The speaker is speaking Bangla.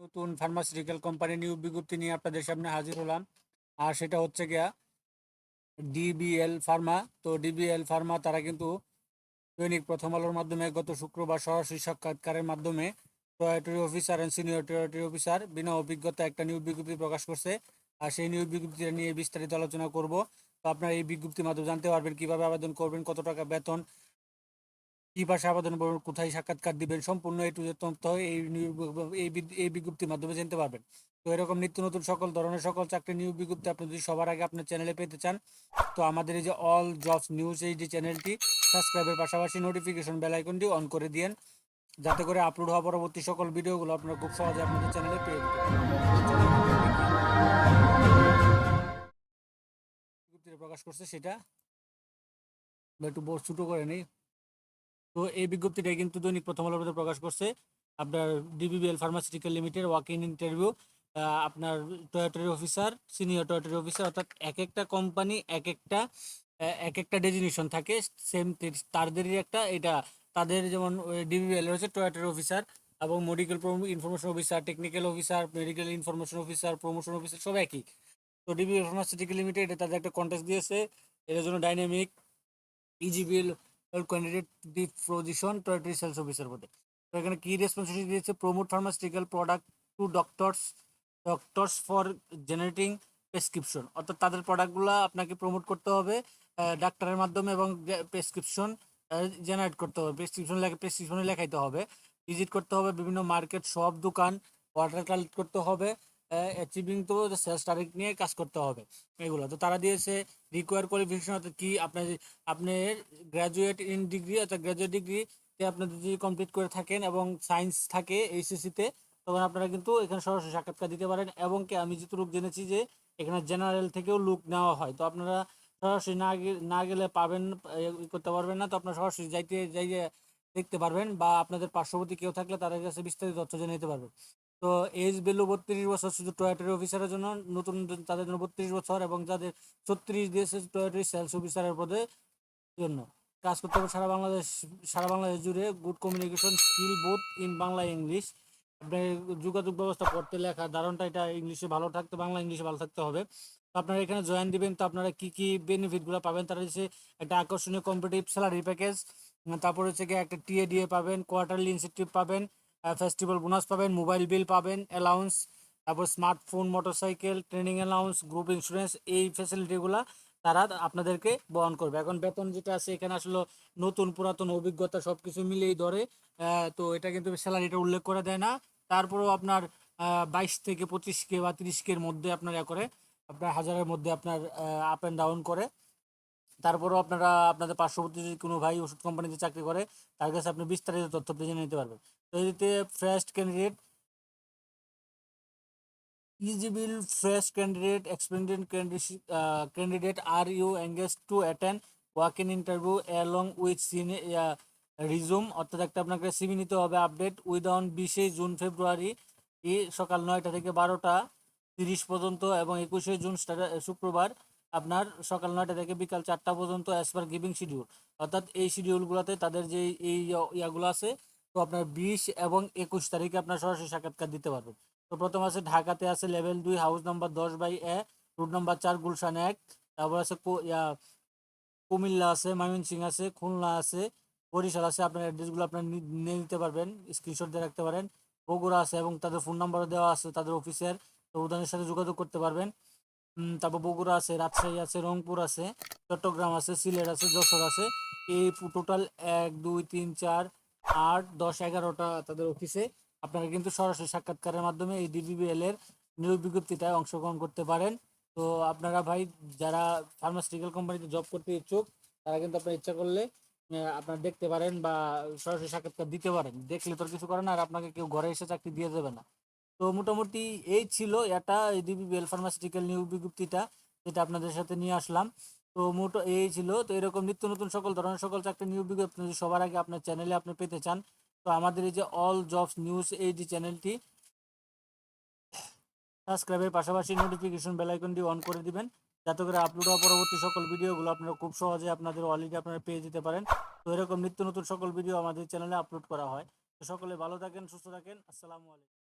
নতুন ফার্মাসিউটিক্যাল কোম্পানি নিয়োগ বিজ্ঞপ্তি নিয়ে আপনাদের সামনে হাজির হলাম। আর সেটা হচ্ছে গিয়া ডিবিএল ফার্মা তো ডিবিএল ফার্মা তারা কিন্তু দৈনিক প্রথম আলোর মাধ্যমে গত শুক্রবার সরাসরি সাক্ষাৎকারের মাধ্যমে territory officer and senior territory officer বিনা অভিজ্ঞতা একটা নিয়োগ বিজ্ঞপ্তি প্রকাশ করছে। আর সেই নিয়োগ বিজ্ঞপ্তিটা নিয়ে বিস্তারিত আলোচনা করব। তো আপনারা এই বিজ্ঞপ্তির মাধ্যমে জানতে পারবেন কীভাবে আবেদন করবেন, কত টাকা বেতন কি ভাষা আবেদন করবেন কোথায় সাক্ষাৎকার দিবেন, সম্পূর্ণ এই তথ্য এই বিজ্ঞপ্তির মাধ্যমে জানতে পারবেন। তো এরকম নিত্য নতুন সকল ধরনের সকল চাকরি নিয়োগ বিজ্ঞপ্তি আপনি যদি সবার আগে আপনার চ্যানেলে পেতে চান, তো আমাদের এই যে অল জবস নিউজ এই যে চ্যানেলটি, সাবস্ক্রাইবের পাশাপাশি নোটিফিকেশন বেল আইকনটি অন করে দিয়েন, যাতে করে আপলোড হওয়া পরবর্তী সকল ভিডিওগুলো আপনারা খুব সহজে আপনাদের চ্যানেলে পেয়ে প্রকাশ করছে সেটা একটু ছোটো করে নেই। তো এই বিজ্ঞপ্তিটা কিন্তু দৈনিক প্রথম মধ্যে প্রকাশ করছে। আপনার DBBL pharmaceutical limited walk in interview আপনার territory officer senior territory officer অর্থাৎ এক একটা কোম্পানি এক একটা এক একটা ডেজিনেশন থাকে সেম তাদেরই একটা এটা, তাদের যেমন ডিবিবিএল রয়েছে টয়েটারি অফিসার এবং medical information officer technical officer medical information officer promotion officer সব একই। তো ডিবিএল ফার্মাসিউটিক্যাল লিমিটেড এটা তাদের একটা কন্টেস্ট দিয়েছে এটার জন্য dynamic EGBL candidate the position territory sales officer পদে। তো এখানে কি রেসপন্সিবিলিটি দিয়েছে? Promote pharmaceutical product to doctors doctors for generating prescription অর্থাৎ তাদের প্রোডাক্টগুলো আপনাকে প্রমোট করতে হবে ডাক্তারের মাধ্যমে এবং প্রেসক্রিপশন জেনারেট করতে হবে। প্রেসক্রিপশন লেখা প্রেসক্রিপশনে লেখাইতে হবে। ভিজিট করতে হবে বিভিন্ন মার্কেট সব দোকান ওয়াটার কালেক্ট করতে হবে। অ্যাচিভিং তো সেলস টার্গেট নিয়ে কাজ করতে হবে এগুলো। তো তারা দিয়েছে রিকোয়ার কোয়ালিফিকেশন অর্থাৎ কি আপনার আপনি গ্র্যাজুয়েট ইন ডিগ্রি অর্থাৎ গ্র্যাজুয়েট ডিগ্রিতে আপনি যদি কমপ্লিট করে থাকেন এবং সায়েন্স থাকে এইচএসসিতে তখন আপনারা কিন্তু এখানে সরাসরি সাক্ষাৎকার দিতে পারেন এবং কি আমি যতটুকু জেনেছি যে এখানে জেনারেল থেকেও লুক নেওয়া হয়। তো আপনারা সরাসরি না না গেলে পাবেন করতে পারবেন না। তো আপনারা সরাসরি যাইতে যাইয়ে দেখতে পারবেন বা আপনাদের পার্শ্ববর্তী কেউ থাকলে তাদের কাছে বিস্তারিত তথ্য জেনে নিতে পারবেন। তো এজ ভ্যালু বত্রিশ বছর শুধু টয়েটারি অফিসারের জন্য, নতুন তাদের জন্য বত্রিশ বছর এবং যাদের ছত্রিশ দিয়েছে টয়েটারি সেলস অফিসারের পদে জন্য। কাজ করতে হবে সারা বাংলাদেশ সারা বাংলাদেশ জুড়ে good communication skill both in Bangla English আপনার যোগাযোগ ব্যবস্থা, পড়তে লেখা, ধারণটা এটা ইংলিশে ভালো থাকতে, বাংলা ইংলিশে ভালো থাকতে হবে। তো আপনারা এখানে জয়েন দিবেন, তো আপনারা কী কী বেনিফিটগুলো পাবেন? তারা হচ্ছে একটা আকর্ষণীয় কম্পিটিভ স্যালারি প্যাকেজ তারপর হচ্ছে গিয়ে একটা টিএডিএ পাবেন কোয়ার্টারলি ইনসেন্টিভ পাবেন ফেস্টিভ্যাল বোনাস পাবেন মোবাইল বিল পাবেন অ্যালাউন্স তারপর smartphone motorcycle training allowance group insurance এই ফ্যাসিলিটিগুলো তারা আপনাদেরকে বহন করবে। এখন বেতন যেটা আছে, এখানে আসলে নতুন, পুরাতন অভিজ্ঞতা সব কিছু মিলেই ধরে। তো এটা কিন্তু স্যালারিটা উল্লেখ করে দেয় না। তারপরেও আপনার বাইশ থেকে পঁচিশ কে বা তিরিশ কের মধ্যে আপনার ইয়া করে, আপনার হাজারের মধ্যে আপনার আপ অ্যান্ড ডাউন করে। তারপরেও আপনারা, আপনাদের পার্শ্ববর্তী যদি কোনো ভাই ওষুধ কোম্পানিতে চাকরি করে, তার কাছে আপনি বিস্তারিত তথ্য জেনে নিতে পারবেন। তো এদিকে fresh candidate eligible fresh candidate experienced candidate are you are to attend to in interview along with uh, resume? অর্থাৎ একটা আপনাকে সিভি নিতে হবে আপডেট উইথ অন বিশে জুন ফেব্রুয়ারি সকাল নয়টা থেকে বারোটা তিরিশ পর্যন্ত এবং একুশে জুন শুক্রবার আপনার সকাল নয়টা থেকে বিকাল চারটা পর্যন্ত অ্যাজ পার গিভিং শিডিউল অর্থাৎ এই শিডিউলগুলোতে তাদের যে এই ইয়া- ইয়াগুলো আছে তো আপনার বিশ এবং একুশ তারিখে আপনার সরাসরি সাক্ষাৎকার দিতে পারবেন। তো প্রথম আছে ঢাকাতে আছে লেভেল দুই হাউস নাম্বার দশ বাই এ রুট নাম্বার চার, গুলশান এক। তারপর আছে কুমিল্লা আছে ময়মনসিং আছে, খুলনা আছে, বরিশাল আছে। আপনার অ্যাড্রেসগুলো আপনার নিয়ে নিতে পারবেন স্ক্রিনশট দিয়ে রাখতে পারেন। বগুড়া আছে এবং তাদের ফোন নাম্বারও দেওয়া আছে তাদের অফিসের তো ওদের সাথে যোগাযোগ করতে পারবেন। তারপর বগুড়া আছে, রাজশাহী আছে, রংপুর আছে, চট্টগ্রাম আছে, সিলেট আছে, যশোর আছে। এই টোটাল এক, দুই, তিন, চার আট, দশ, এগারোটা তাদের অফিসে আপনারা কিন্তু সরাসরি সাক্ষাৎকারের মাধ্যমে এই ডিবিবিএল এর নিয়োগ বিজ্ঞপ্তিটায় অংশগ্রহণ করতে পারেন। তো আপনারা ভাই, যারা ফার্মাসিউটিক্যাল কোম্পানিতে জব করতে ইচ্ছুক, তারা কিন্তু আপনার ইচ্ছা করলে আপনারা দেখতে পারেন বা সরাসরি সাক্ষাৎকার দিতে পারেন। দেখলে তোর কিছু করে না, আর আপনাকে কেউ ঘরে এসে চাকরি দিয়ে দেবে না। তো মোটামুটি এই ছিল এটা ডিবিবিএল ফার্মাসিউটিক্যাল নিয়োগ বিজ্ঞপ্তিটা, যেটা আপনাদের সাথে নিয়ে আসলাম। তো মোটো এই ছিল। তো এরকম নিত্য নতুন সকল ধরনের সকল চাকরি নিয়োগ বিজ্ঞপ্তি যদি সবার আগে আপনার চ্যানেলে আপনি পেতে চান, তো আমাদের এই যে অল জবস নিউজ এই যে চ্যানেলটি সাবস্ক্রাইবের পাশাপাশি নোটিফিকেশন বেল আইকনটি অন করে দিবেন। যাতে করে আপলোড হওয়া পরবর্তী সকল ভিডিওগুলো আপনারা খুব সহজে আপনাদের অলরেডি আপনারা পেয়ে যেতে পারেন। তো এরকম নিত্য নতুন সকল ভিডিও আমাদের চ্যানেলে আপলোড করা হয়। তো সকলে ভালো থাকেন, সুস্থ থাকেন। আসসালামু আলাইকুম।